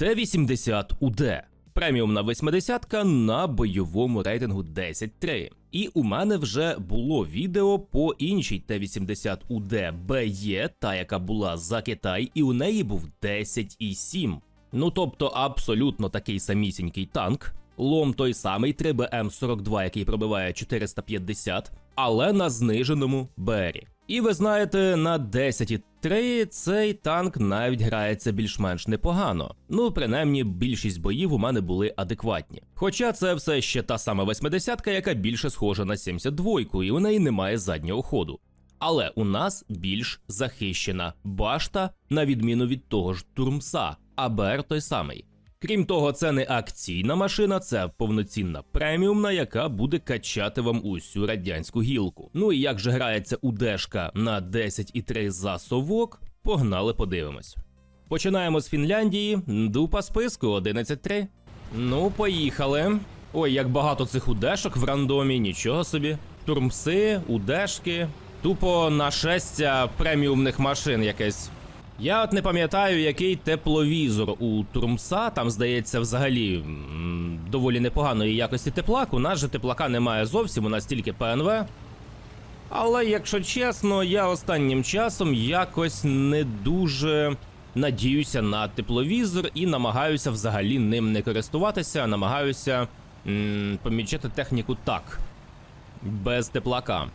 Т-80УД. Преміумна 80 на бойовому рейтингу 10.3. І у мене вже було відео по іншій Т-80УД БЕ, та яка була за Китай, і у неї був 10,7. Ну тобто абсолютно такий самісінький танк. Лом той самий 3БМ42, який пробиває 450, але на зниженому БРі. І ви знаєте, на 10,3 цей танк навіть грається більш-менш непогано. Ну, принаймні, більшість боїв у мене були адекватні. Хоча це все ще та сама 80-ка, яка більше схожа на 72-ку, і у неї немає заднього ходу. Але у нас більш захищена башта, на відміну від того ж Турмса, а БР той самий. Крім того, це не акційна машина, це повноцінна преміумна, яка буде качати вам усю радянську гілку. Ну і як же грається удешка на 10,3 за совок, погнали подивимось. Починаємо з Фінляндії, дупа списку 11.3. Ну, поїхали. Ой, як багато цих удешок в рандомі, нічого собі. Турмси, удешки. Тупо нашестя преміумних машин якесь. Я от не пам'ятаю, який тепловізор у Турмса. Там, здається, взагалі доволі непоганої якості теплак. У нас же теплака немає зовсім, у нас тільки ПНВ. Але якщо чесно, я останнім часом якось не дуже надіюся на тепловізор і намагаюся взагалі ним не користуватися, намагаюся м, помічати техніку так, без теплака.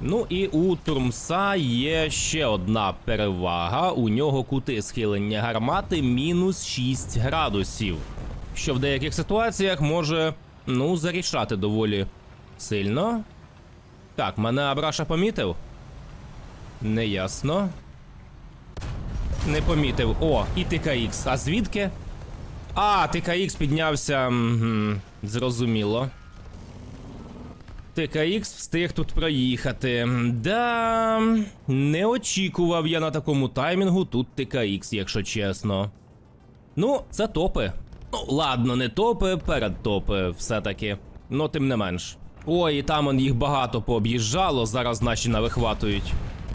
Ну і у Турмса є ще одна перевага. У нього кути схилення гармати мінус 6 градусів, що в деяких ситуаціях може ну зарішати доволі сильно. Так, мене Абраша помітив? Неясно. Не помітив. О, і ТКХ. А звідки? А, ТКХ піднявся. Мгм, зрозуміло. ТКХ встиг тут проїхати. Да, не очікував я на такому таймінгу тут ТКХ, якщо чесно. Ну, це топи. Ну, ладно, не топи, перед топи, все-таки. Ну, тим не менш. Ой, і там он їх багато пооб'їжджало, зараз наші навихватують.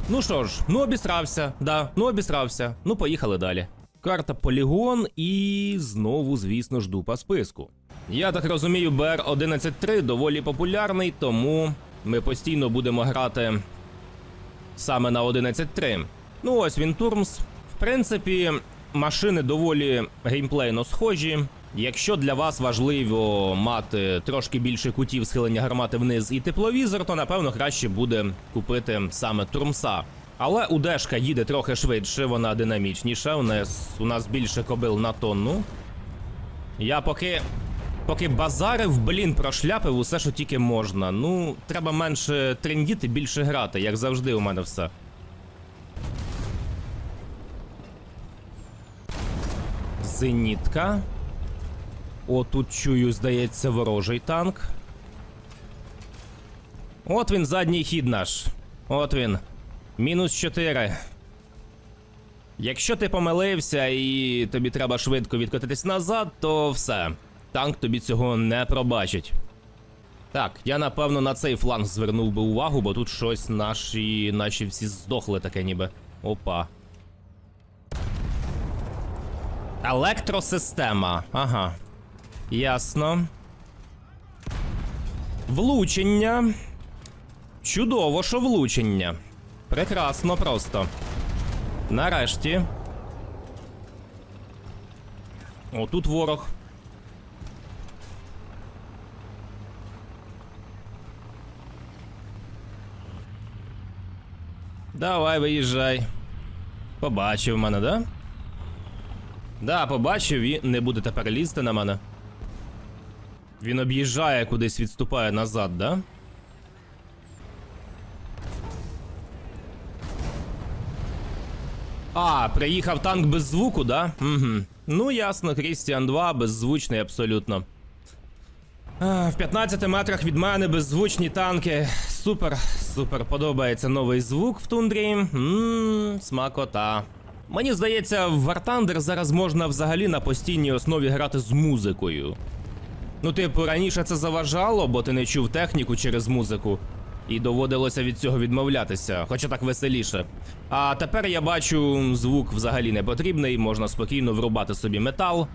Ну що ж, ну обісрався, да, ну обісрався. Ну, поїхали далі. Карта полігон і знову, звісно ж, дупа списку. Я так розумію, БР 11.3 доволі популярний, тому ми постійно будемо грати саме на 11.3. Ну ось він Турмс. В принципі, машини доволі геймплейно схожі. Якщо для вас важливо мати трошки більше кутів схилення гармати вниз і тепловізор, то напевно краще буде купити саме Турмса. Але удешка їде трохи швидше, вона динамічніша. У нас у нас більше кобил на тонну. Я поки. Поки базарив, блін, прошляпив усе, що тільки можна. Ну, треба менше трендіти, більше грати, як завжди у мене все. Зенітка. О, тут чую, здається, ворожий танк. От він, задній хід наш. От він. Мінус 4. Якщо ти помилився і тобі треба швидко відкотитись назад, то все. Танк тобі цього не пробачить. Так, я напевно на цей фланг звернув би увагу, бо тут щось наші, наші всі здохли таке ніби. Опа. Електросистема. Ага. Ясно. Влучення. Чудово, що влучення. Прекрасно просто. Нарешті. О, тут ворог. Давай, виїжджай. Побачив мене, да? Да, побачив і не буде тепер лізти на мене. Він об'їжджає кудись, відступає назад, да? А, приїхав танк без звуку, да? Угу. Ну, ясно, Крістіан 2, беззвучний абсолютно. В 15 метрах від мене беззвучні танки. Супер, супер, подобається новий звук в тундрі. Ммм, смакота. Мені здається, в War Thunder зараз можна взагалі на постійній основі грати з музикою. Ну, типу, раніше це заважало, бо ти не чув техніку через музику. І доводилося від цього відмовлятися, хоча так веселіше. А тепер я бачу, звук взагалі не потрібний, можна спокійно врубати собі метал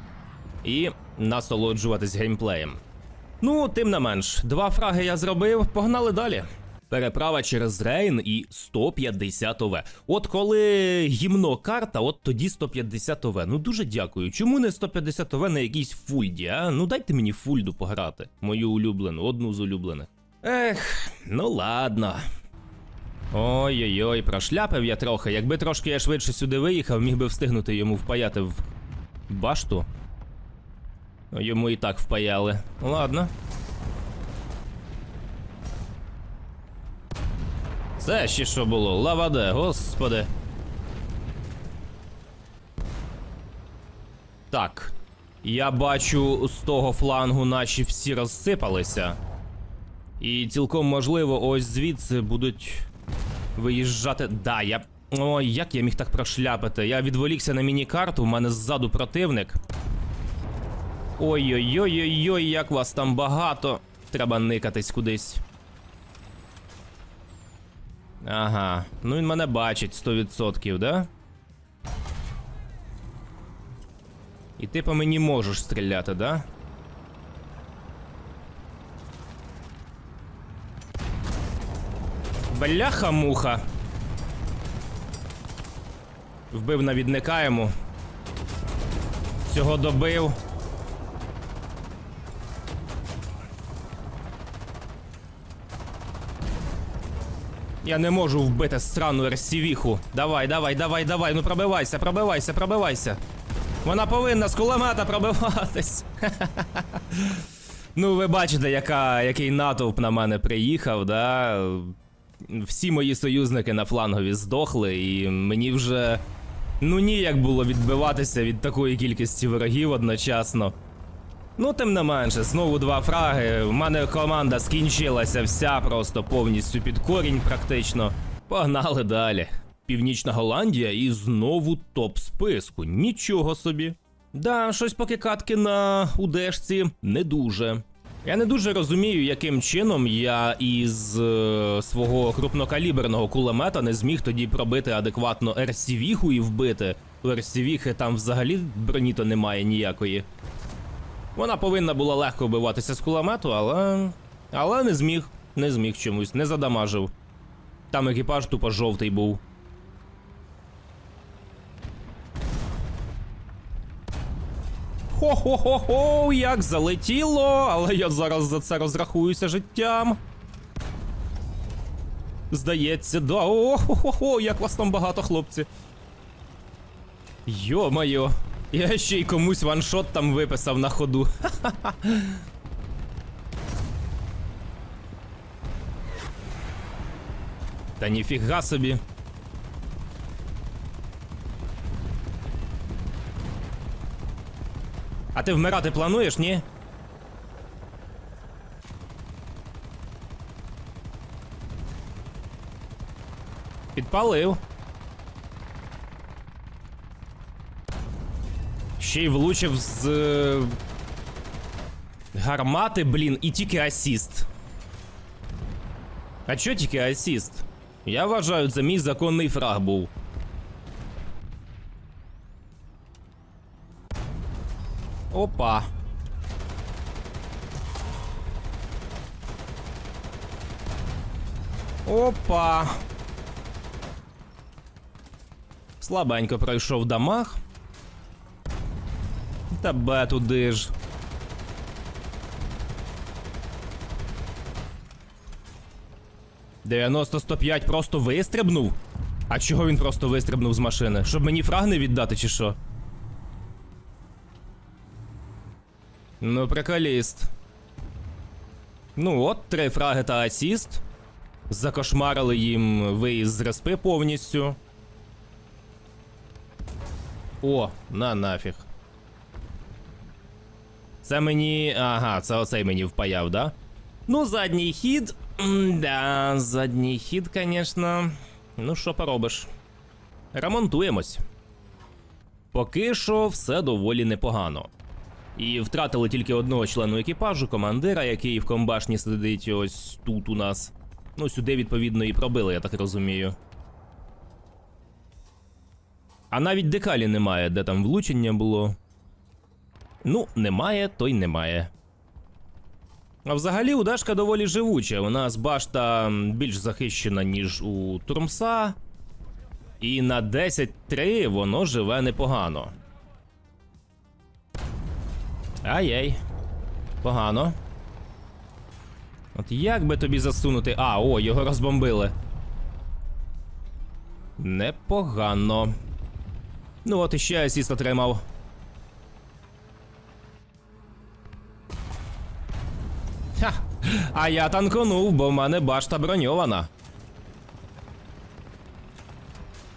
і насолоджуватись геймплеєм. Ну, тим не менш, два фраги я зробив, погнали далі. Переправа через Рейн і 150 ОВ. От коли гімно карта, от тоді 150 ОВ. Ну дуже дякую. Чому не 150 ОВ на якійсь фульді, а? Ну дайте мені фульду пограти. Мою улюблену, одну з улюблених. Ех, ну ладно. Ой-ой-ой, прошляпив я трохи. Якби трошки я швидше сюди виїхав, міг би встигнути йому впаяти в башту. Ну, Йому і так впаяли. Ладно. Це ще що було? Лаваде, господи. Так. Я бачу, з того флангу наші всі розсипалися. І цілком можливо, ось звідси будуть виїжджати. Да, я. Ой, як я міг так прошляпити? Я відволікся на міні-карту, в мене ззаду противник. Ой-ой-ой-ой-ой, як вас там багато. Треба никатись кудись. Ага, ну він мене бачить 100%, да? І ти по мені можеш стріляти, да? Бляха-муха. Вбив навідника йому. Цього добив. Я не можу вбити срану рсівіху. Давай, давай, давай, давай. Ну пробивайся, пробивайся, пробивайся. Вона повинна з кулемета пробиватись. ну, ви бачите, яка, який натовп на мене приїхав, да? Всі мої союзники на флангові здохли, і мені вже ну ніяк було відбиватися від такої кількості ворогів одночасно. Ну, тим не менше, знову два фраги. У мене команда скінчилася вся просто повністю під корінь, практично. Погнали далі. Північна Голландія і знову топ списку. Нічого собі. Да, щось поки катки на удешці не дуже. Я не дуже розумію, яким чином я із е, свого крупнокаліберного кулемета не зміг тоді пробити адекватно РСВіху і вбити. У РСВіхи там взагалі броні-то немає ніякої. Вона повинна була легко вбиватися з кулемету, але. Але не зміг. Не зміг чомусь, не задамажив. Там екіпаж тупо жовтий був. Хо-хо-хо-хо, як залетіло, але я зараз за це розрахуюся життям. Здається, да. О-хо-хо-хо, як вас там багато, хлопці. Йо-моє, я ще й комусь ваншот там виписав на ходу. Та ніфіга собі. А ти вмирати плануєш, ні? Підпалив. Ще й влучив з. е, Гармати, блін, і тільки асіст. А чо тільки асіст? Я вважаю, це мій законний фраг був. Опа. Опа. Слабенько пройшов дамаг. Тебе туди ж. Дев'яносто 105 просто вистрибнув? А чого він просто вистрибнув з машини? Щоб мені фраг не віддати, чи що? Ну, приколіст. Ну, от три фраги та асіст. Закошмарили їм виїзд з респи повністю. О, на нафіг. Це мені. Ага, це оцей мені впаяв, да? Ну, задній хід. Да, задній хід, звісно. Ну, що поробиш? Ремонтуємось. Поки що все доволі непогано. І втратили тільки одного члену екіпажу, командира, який в комбашні сидить ось тут у нас. Ну, сюди, відповідно, і пробили, я так розумію. А навіть декалі немає, де там влучення було. Ну, немає, то й немає. А взагалі удашка доволі живуча. У нас башта більш захищена, ніж у Турмса. І на 10-3 воно живе непогано. Ай-яй. Погано. От як би тобі засунути. А, о, його розбомбили. Непогано. Ну от іще асіст отримав. А я танконув, бо в мене башта броньована.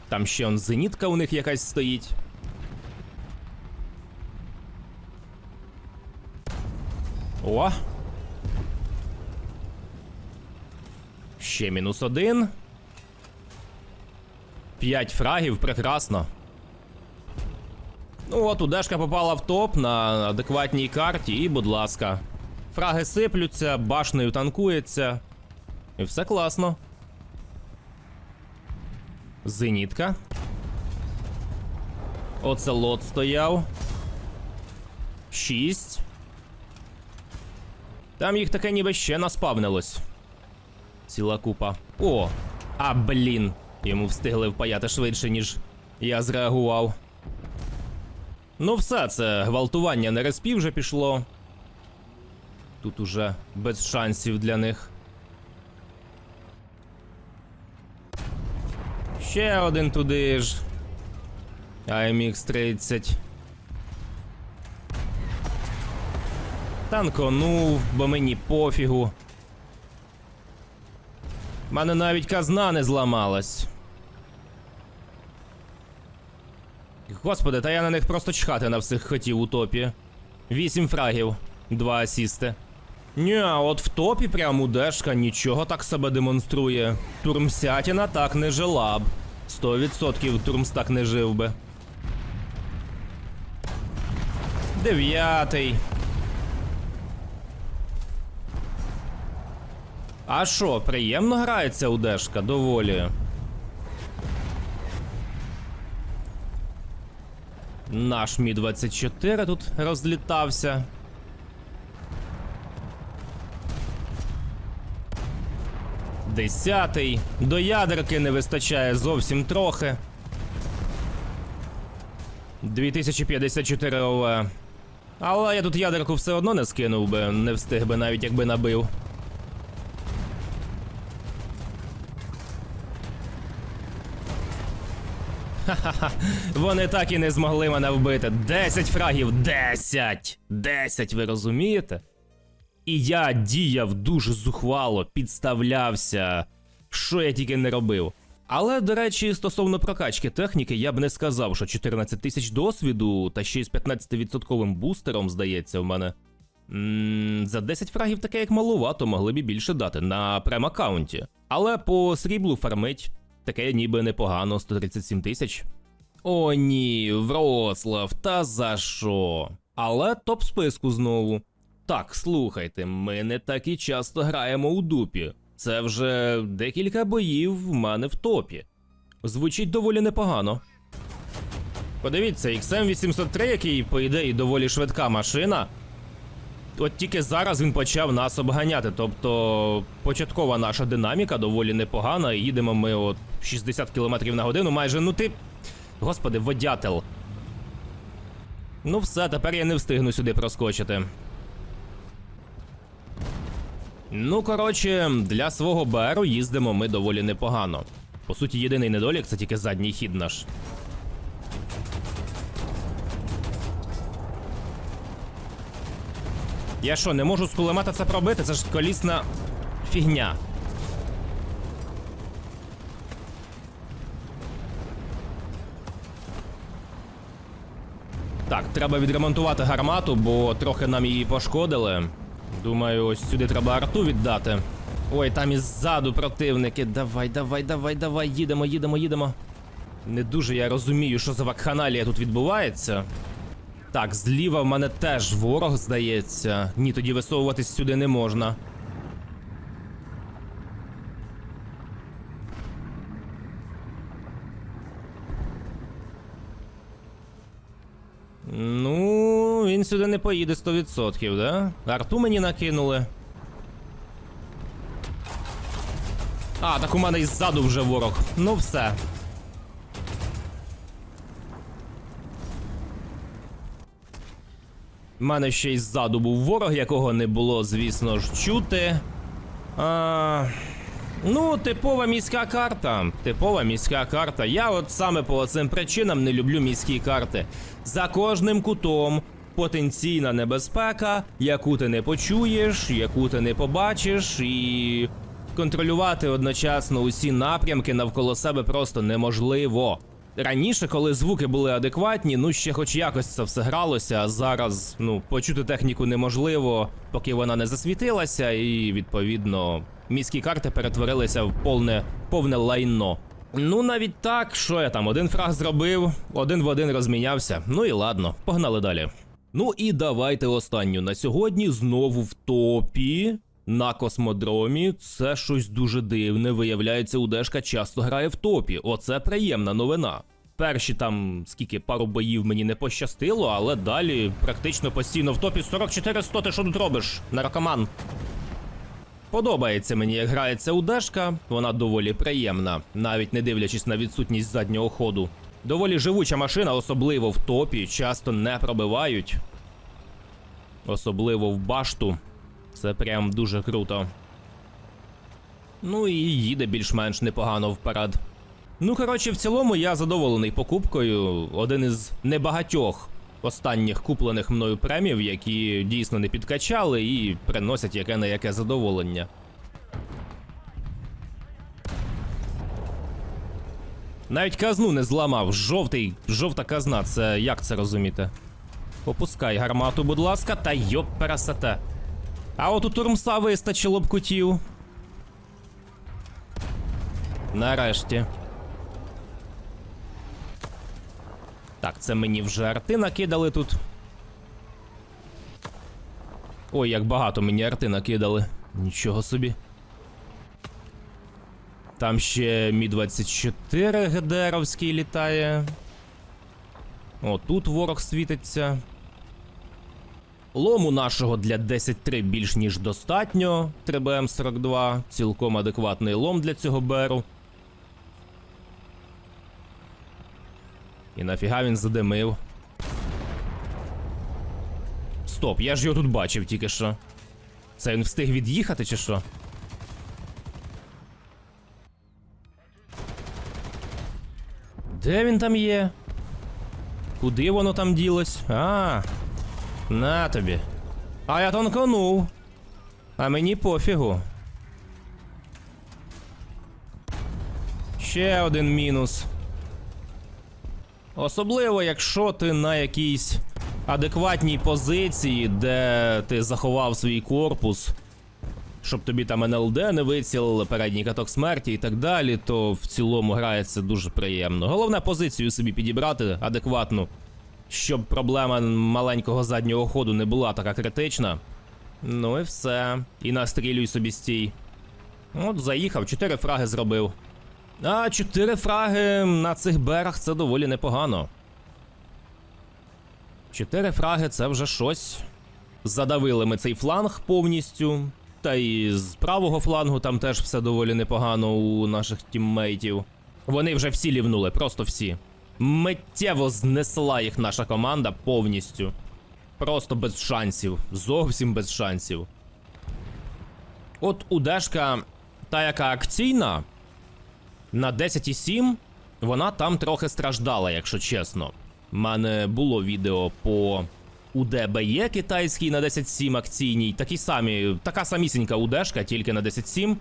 Там ще он зенітка у них якась стоїть. О! Ще мінус один. П'ять фрагів, прекрасно. Ну от, удешка попала в топ на адекватній карті, і, будь ласка. Фраги сиплються, башнею танкується. І все класно. Зенітка. Оцелот стояв. Шість. Там їх таке ніби ще наспавнилось. Ціла купа. О! А блін! Йому встигли впаяти швидше, ніж я зреагував. Ну, все, це гвалтування не респів вже пішло. Тут уже без шансів для них. Ще один туди ж. AMX 30. Танконув, бо мені пофігу. Мене навіть казна не зламалась. Господи, та я на них просто чхати на всіх хотів у топі. Вісім фрагів, два асісти. Ні, от в топі прям удешка нічого так себе демонструє. Турмсятіна так не жила б. 100% Турмс так не жив би. Дев'ятий. А що, приємно грається удешка доволі. Наш Мі 24 тут розлітався. Десятий. До ядерки не вистачає зовсім трохи. 2054 ОВ. Але я тут ядерку все одно не скинув би, не встиг би навіть якби набив. Ха-ха-ха. Вони так і не змогли мене вбити. 10 фрагів, 10! 10, ви розумієте? І я діяв дуже зухвало, підставлявся. Що я тільки не робив. Але, до речі, стосовно прокачки техніки, я б не сказав, що 14 тисяч досвіду та ще з 15% бустером, здається, в мене. м за 10 фрагів таке як малувато, могли б більше дати на прем-аккаунті. Але по сріблу фармить таке ніби непогано, 137 тисяч. О, ні, Вроцлав, та за що? Але топ списку знову. Так, слухайте, ми не так і часто граємо у дупі. Це вже декілька боїв в мене в топі. Звучить доволі непогано. Подивіться, XM803, який, по ідеї, доволі швидка машина. От тільки зараз він почав нас обганяти. Тобто початкова наша динаміка доволі непогана. Їдемо ми от 60 км на годину, майже ну ти. Господи, водятел. Ну все, тепер я не встигну сюди проскочити. Ну, коротше, для свого БРу їздимо ми доволі непогано. По суті, єдиний недолік це тільки задній хід наш. Я що, не можу з кулемета це пробити? Це ж колісна фігня. Так, треба відремонтувати гармату, бо трохи нам її пошкодили. Думаю, ось сюди треба арту віддати. Ой, там іззаду противники. Давай, давай, давай, давай, їдемо, їдемо, їдемо. Не дуже я розумію, що за вакханалія тут відбувається. Так, зліва в мене теж ворог, здається. Ні, тоді висовуватись сюди не можна. Він сюди не поїде 100%, да? Арту мені накинули. А, так у мене і ззаду вже ворог. Ну все. У мене ще й ззаду був ворог, якого не було, звісно ж, чути. А, ну, типова міська карта. Типова міська карта. Я от саме по цим причинам не люблю міські карти. За кожним кутом потенційна небезпека, яку ти не почуєш, яку ти не побачиш, і контролювати одночасно усі напрямки навколо себе просто неможливо. Раніше, коли звуки були адекватні, ну ще хоч якось це все гралося, а зараз ну почути техніку неможливо, поки вона не засвітилася, і відповідно міські карти перетворилися в повне, повне лайно. Ну навіть так, що я там один фраг зробив, один в один розмінявся. Ну і ладно, погнали далі. Ну і давайте останню на сьогодні знову в топі. На космодромі це щось дуже дивне. Виявляється, Удешка часто грає в топі. Оце приємна новина. Перші там скільки пару боїв мені не пощастило, але далі практично постійно в топі 44 100 ти що тут робиш? Наркоман. Подобається мені, як грається Удешка. Вона доволі приємна, навіть не дивлячись на відсутність заднього ходу. Доволі живуча машина, особливо в топі, часто не пробивають. Особливо в башту. Це прям дуже круто. Ну і їде більш-менш непогано вперед. Ну, коротше, в цілому я задоволений покупкою. Один із небагатьох останніх куплених мною премів, які дійсно не підкачали і приносять яке на яке задоволення. Навіть казну не зламав. Жовтий, жовта казна, це як це розуміти? Опускай гармату, будь ласка, та йоп пересете. А от у турмса вистачило б кутів. Нарешті. Так, це мені вже арти накидали тут. Ой, як багато мені арти накидали. Нічого собі. Там ще Мі 24 ГДРовський літає. О, тут ворог світиться. Лому нашого для 10-3 більш ніж достатньо. 3BM42. Цілком адекватний лом для цього беру. І нафіга він задимив. Стоп, я ж його тут бачив тільки що. Це він встиг від'їхати чи що? Де він там є? Куди воно там ділось? А, на тобі. А я тонконув. А мені пофігу. Ще один мінус. Особливо, якщо ти на якійсь адекватній позиції, де ти заховав свій корпус, щоб тобі там НЛД не вицілили, передній каток смерті і так далі, то в цілому грається дуже приємно. Головне позицію собі підібрати адекватну, щоб проблема маленького заднього ходу не була така критична. Ну і все. І настрілюй собі стій. От, заїхав, 4 фраги зробив. А 4 фраги на цих берах це доволі непогано. 4 фраги це вже щось. Задавили ми цей фланг повністю. Та і з правого флангу там теж все доволі непогано у наших тіммейтів. Вони вже всі лівнули, просто всі. Миттєво знесла їх наша команда повністю. Просто без шансів. Зовсім без шансів. От Удешка, та яка акційна, на 10,7 вона там трохи страждала, якщо чесно. У мене було відео по УДБЄ китайській на 10.7 акційній, такі самі, така самісінька УДшка, тільки на 10.7.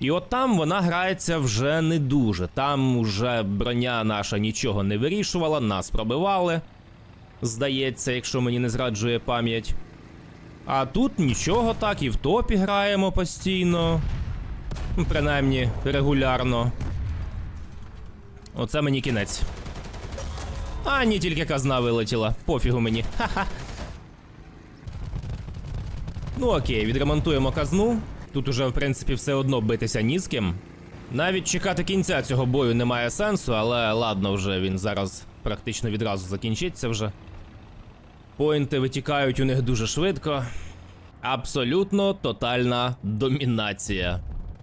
І от там вона грається вже не дуже. Там вже броня наша нічого не вирішувала, нас пробивали. Здається, якщо мені не зраджує пам'ять. А тут нічого так, і в топі граємо постійно. Принаймні, регулярно. Оце мені кінець. А, ні, тільки казна вилетіла. Пофігу мені. Ха-ха. Ну окей, відремонтуємо казну. Тут уже, в принципі, все одно битися ні з ким. Навіть чекати кінця цього бою немає сенсу, але ладно, вже він зараз практично відразу закінчиться вже. Поінти витікають у них дуже швидко. Абсолютно тотальна домінація.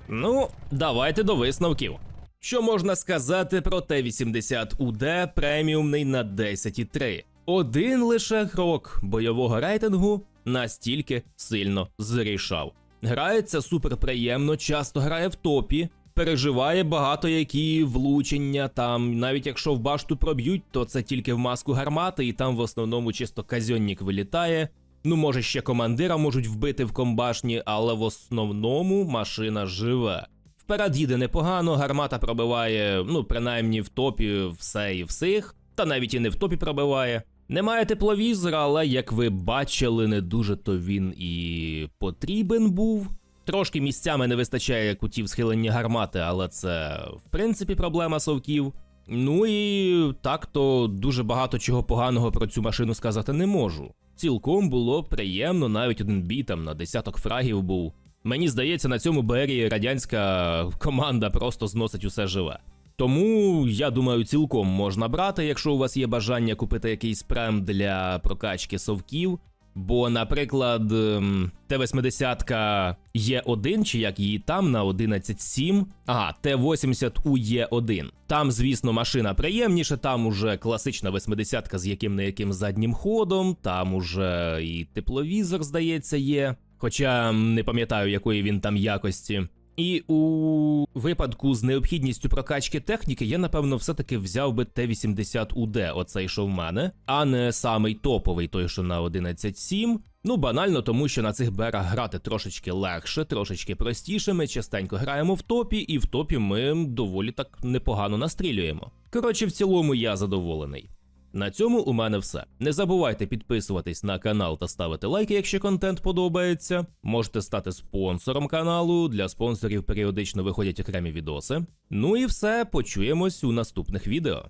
Ну, давайте до висновків. Що можна сказати про Т-80 УД преміумний на 10,3? Один лише крок бойового рейтингу настільки сильно зрішав. Грається суперприємно, часто грає в топі, переживає багато які влучення. Там, навіть якщо в башту проб'ють, то це тільки в маску гармати, і там в основному чисто казьонник вилітає. Ну, може, ще командира можуть вбити в комбашні, але в основному машина живе. Вперед їде непогано, гармата пробиває, ну, принаймні в топі все і всіх, та навіть і не в топі пробиває. Немає тепловізора, але як ви бачили, не дуже то він і потрібен був. Трошки місцями не вистачає кутів схилення гармати, але це в принципі проблема совків. Ну і так то дуже багато чого поганого про цю машину сказати не можу. Цілком було приємно, навіть один бій там на десяток фрагів був. Мені здається, на цьому БРі радянська команда просто зносить усе живе. Тому я думаю, цілком можна брати, якщо у вас є бажання купити якийсь прем для прокачки совків. Бо, наприклад, ем, Т-80 Є1, чи як її там на 11.7, ага, Т-80 у Є1. Там, звісно, машина приємніша, там уже класична 80 з яким не яким заднім ходом, там уже і тепловізор, здається, є. Хоча не пам'ятаю, якої він там якості. І у випадку з необхідністю прокачки техніки я напевно все-таки взяв би Т-80УД, оцей що в мене, а не самий топовий, той, що на 11.7. Ну, банально, тому що на цих берах грати трошечки легше, трошечки простіше. Ми частенько граємо в топі, і в топі ми доволі так непогано настрілюємо. Коротше, в цілому я задоволений. На цьому у мене все. Не забувайте підписуватись на канал та ставити лайки, якщо контент подобається. Можете стати спонсором каналу. Для спонсорів періодично виходять окремі відоси. Ну і все, почуємось у наступних відео.